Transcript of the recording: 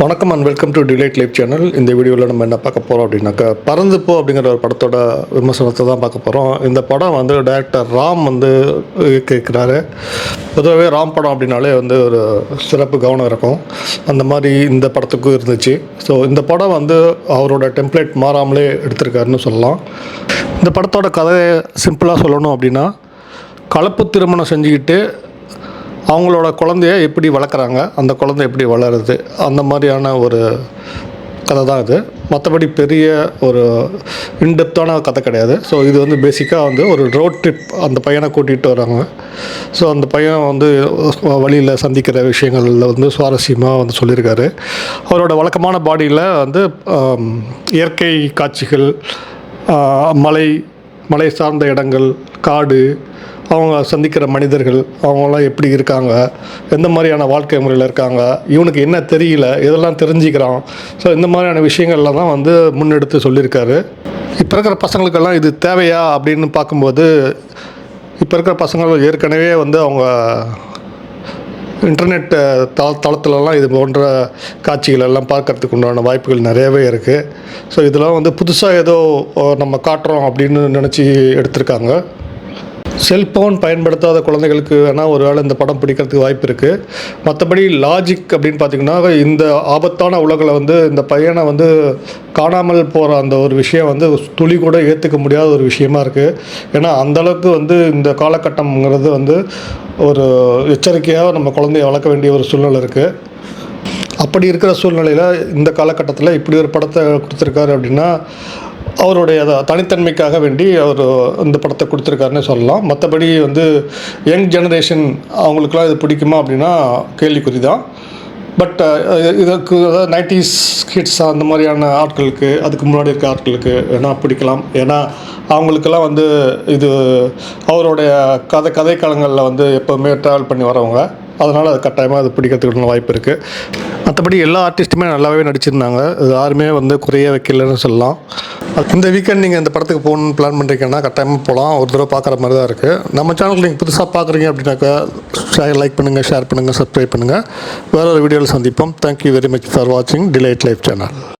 வணக்கம் and welcome to delight life channel இந்த வீடியோவில் நம்ம என்ன பார்க்க போகிறோம் அப்படின்னாக்கா பறந்து போ அப்படிங்கிற ஒரு படத்தோட விமர்சனத்தை தான் பார்க்க போகிறோம் இந்த படம் வந்து டைரக்டர் ராம் வந்து கேட்குறாரு பொதுவாகவே ராம் படம் அப்படின்னாலே வந்து ஒரு சிறப்பு கவனம் இருக்கும். அந்த மாதிரி இந்த படத்துக்கும் இருந்துச்சு. ஸோ இந்த படம் வந்து அவரோட டெம்ப்ளேட் மாறாமலே எடுத்திருக்காருன்னு சொல்லலாம். இந்த படத்தோட கதையை சிம்பிளாக சொல்லணும் அப்படின்னா கலப்பு திருமணம் செஞ்சுக்கிட்டு அவங்களோட குழந்தைய எப்படி வளர்க்குறாங்க அந்த குழந்தை எப்படி வளருது அந்த மாதிரியான ஒரு கதை தான் இது. மற்றபடி பெரிய ஒரு இன்டெப்த்தான கதை கிடையாது. ஸோ இது வந்து பேசிக்காக வந்து ஒரு ரோட் ட்ரிப் அந்த பையனை கூட்டிகிட்டு வராங்க. ஸோ அந்த பையன் வந்து வழியில் சந்திக்கிற விஷயங்களில் வந்து சுவாரஸ்யமாக வந்து சொல்லியிருக்காரு. அவரோட வழக்கமான பாடியில் வந்து இயற்கை காட்சிகள் மலை மலை சார்ந்த இடங்கள் காடு அவங்க சந்திக்கிற மனிதர்கள் அவங்களாம் எப்படி இருக்காங்க எந்த மாதிரியான வாழ்க்கை முறையில் இருக்காங்க இவனுக்கு என்ன தெரியல இதெல்லாம் தெரிஞ்சுக்கிறான். ஸோ இந்த மாதிரியான விஷயங்கள்லாம் தான் வந்து முன்னெடுத்து சொல்லியிருக்காரு. இப்போ இருக்கிற பசங்களுக்கெல்லாம் இது தேவையா அப்படின்னு பார்க்கும்போது இப்போ இருக்கிற பசங்கள் ஏற்கனவே வந்து அவங்க இன்டர்நெட் தள தளத்துலலாம் இது போன்ற காட்சிகள் எல்லாம் பார்க்கறதுக்கு உண்டான வாய்ப்புகள் நிறையவே இருக்குது ஸோ இதெல்லாம் வந்து புதுசாக ஏதோ நம்ம காட்டுறோம் அப்படின்னு நினச்சி எடுத்திருக்காங்க. செல்ஃபோன் பயன்படுத்தாத குழந்தைகளுக்கு வேணால் ஒரு வேளை இந்த படம் பிடிக்கிறதுக்கு வாய்ப்பு இருக்குது மற்றபடி லாஜிக் அப்படின்னு பார்த்தீங்கன்னா இந்த ஆபத்தான உலகில் வந்து இந்த பையனை வந்து காணாமல் போகிற அந்த ஒரு விஷயம் வந்து துளி கூட ஏற்றுக்க முடியாத ஒரு விஷயமா இருக்குது ஏன்னா அந்தளவுக்கு வந்து இந்த காலகட்டம்ங்கிறது வந்து ஒரு எச்சரிக்கையாக நம்ம குழந்தைய வளர்க்க வேண்டிய ஒரு சூழ்நிலை இருக்குது அப்படி இருக்கிற சூழ்நிலையில் இந்த காலகட்டத்தில் இப்படி ஒரு படத்தை கொடுத்துருக்காரு அப்படின்னா அவருடைய தனித்தன்மைக்காக வேண்டி அவர் இந்த படத்தை கொடுத்துருக்காருன்னு சொல்லலாம். மற்றபடி வந்து யங் ஜெனரேஷன் அவங்களுக்குலாம் இது பிடிக்குமா அப்படின்னா கேள்விக்குறி தான் பட் இதுக்கு அதாவது நைன்டிஸ் கிட்ஸ் அந்த மாதிரியான ஆட்களுக்கு அதுக்கு முன்னாடி இருக்க ஆட்களுக்கு வேணால் பிடிக்கலாம். ஏன்னா அவங்களுக்கெல்லாம் வந்து இது அவருடைய கதை கதைக்களங்களில் வந்து எப்போவுமே ட்ராவல் பண்ணி வரவங்க. அதனால் அது கட்டாயமாக அது பிடிக்கிறதுக்கு வாய்ப்பு இருக்குது மற்றபடி எல்லா ஆர்டிஸ்ட்டுமே நல்லாவே நடிச்சிருந்தாங்க. இது யாருமே வந்து குறைய வைக்கலன்னு சொல்லலாம். இந்த வீக்கெண்ட் நீங்கள் இந்த படத்துக்கு போகணுன்னு பிளான் பண்ணுறீங்கன்னா கட்டாயமாக போகலாம் ஒரு தடவை பார்க்குற மாதிரி தான் இருக்குது நம்ம சேனலுக்கு நீங்கள் புதுசாக பார்க்குறீங்க அப்படின்னாக்கா ஷேர் லைக் பண்ணுங்கள் ஷேர் பண்ணுங்கள் சப்ஸ்கிரைப் பண்ணுங்கள் வேறு ஒரு வீடியோவில் சந்திப்போம். Thank you very much for வாட்சிங் டிலைட் லைஃப் சேனல்